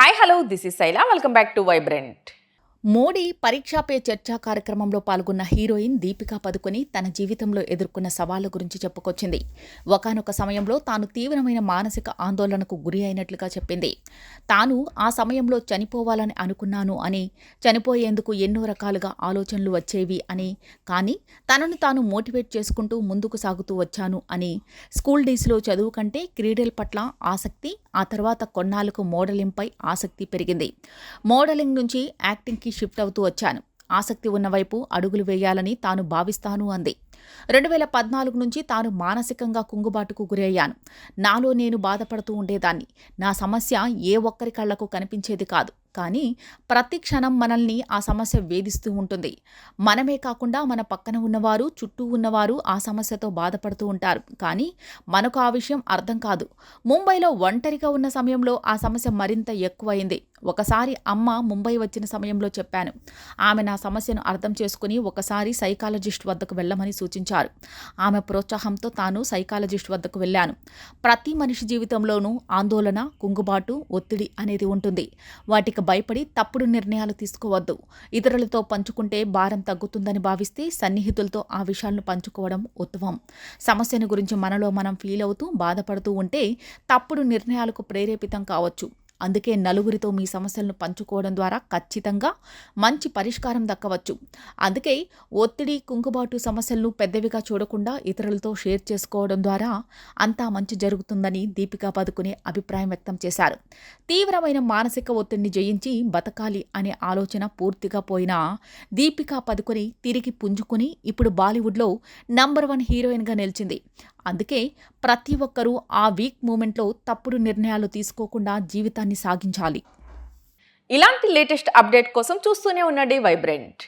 Hi, hello, this is Saila. Welcome back to Vibrant. Modi పరీక్షా pay చర్చా కార్యక్రమంలో పాల్గొన్న హీరోయిన్ దీపికా పదుకొని తన జీవితంలో ఎదుర్కొన్న సవాళ్ళ గురించి చెప్పుకొచ్చింది. ఒకానొక సమయంలో తాను తీవ్రమైన మానసిక ఆందోళనకు గురి అయినట్లుగా చెప్పింది. తాను ఆ సమయంలో చనిపోవాలని అనుకున్నాను అని చనిపోయేందుకు ఎన్నో రకాలుగా ఆలోచనలు వచ్చేవి అని కానీ తనను తాను మోటివేట్ చేసుకుంటూ ముందుకు సాగుతూ వచ్చాను అని స్కూల్ డేస్లో చదువు కంటే క్రీడల పట్ల ఆసక్తి ఆ తర్వాత కొన్నాళ్ళకు మోడలింగ్పై ఆసక్తి పెరిగింది. మోడలింగ్ నుంచి యాక్టింగ్కి షిఫ్ట్ అవుతూ వచ్చాను. ఆసక్తి ఉన్నవైపు అడుగులు వేయాలని తాను భావిస్తాను అంది. రెండు వేల పద్నాలుగు నుంచి తాను మానసికంగా కుంగుబాటుకు గురయ్యాను. నాలో నేను బాధపడుతూ ఉండేదాన్ని. నా సమస్య ఏ ఒక్కరి కళ్ళకు కనిపించేది కాదు. కానీ ప్రతి క్షణం మనల్ని ఆ సమస్య వేధిస్తూ ఉంటుంది. మనమే కాకుండా మన పక్కన ఉన్నవారు చుట్టూ ఉన్నవారు ఆ సమస్యతో బాధపడుతూ ఉంటారు. కానీ మనకు ఆ విషయం అర్థం కాదు. ముంబైలో ఒంటరిగా ఉన్న సమయంలో ఆ సమస్య మరింత ఎక్కువైంది. ఒకసారి అమ్మ ముంబై వచ్చిన సమయంలో చెప్పాను. ఆమె నా సమస్యను అర్థం చేసుకుని ఒకసారి సైకాలజిస్ట్ వద్దకు వెళ్ళమని సూచించారు. ఆమె ప్రోత్సాహంతో తాను సైకాలజిస్ట్ వద్దకు వెళ్ళాను. ప్రతి మనిషి జీవితంలోనూ ఆందోళన కుంగుబాటు ఒత్తిడి అనేది ఉంటుంది. వాటికి భయపడి తప్పుడు నిర్ణయాలు తీసుకోవద్దు. ఇతరులతో పంచుకుంటే భారం తగ్గుతుందని భావిస్తే సన్నిహితులతో ఆ విషయాలను పంచుకోవడం ఉత్తమం. సమస్యను గురించి మనలో మనం ఫీల్ అవుతూ బాధపడుతూ ఉంటే తప్పుడు నిర్ణయాలకు ప్రేరేపితం కావచ్చు. అందుకే నలుగురితో మీ సమస్యలను పంచుకోవడం ద్వారా ఖచ్చితంగా మంచి పరిష్కారం దక్కవచ్చు. అందుకే ఒత్తిడి కుంకుబాటు సమస్యలను పెద్దవిగా చూడకుండా ఇతరులతో షేర్ చేసుకోవడం ద్వారా అంతా మంచి జరుగుతుందని దీపికా పదుకునే అభిప్రాయం వ్యక్తం చేశారు. తీవ్రమైన మానసిక ఒత్తిడిని జయించి బతకాలి అనే ఆలోచన పూర్తిగా పోయిన దీపికా పదుకొని తిరిగి పుంజుకుని ఇప్పుడు బాలీవుడ్లో నంబర్ వన్ హీరోయిన్గా నిలిచింది. అందుకే ప్రతి ఒక్కరూ ఆ వీక్ మూమెంట్లో తప్పుడు నిర్ణయాలు తీసుకోకుండా జీవితాన్ని సాగించాలి. ఇలాంటి లేటెస్ట్ అప్డేట్ కోసం చూస్తూనే ఉండండి వైబ్రెంట్.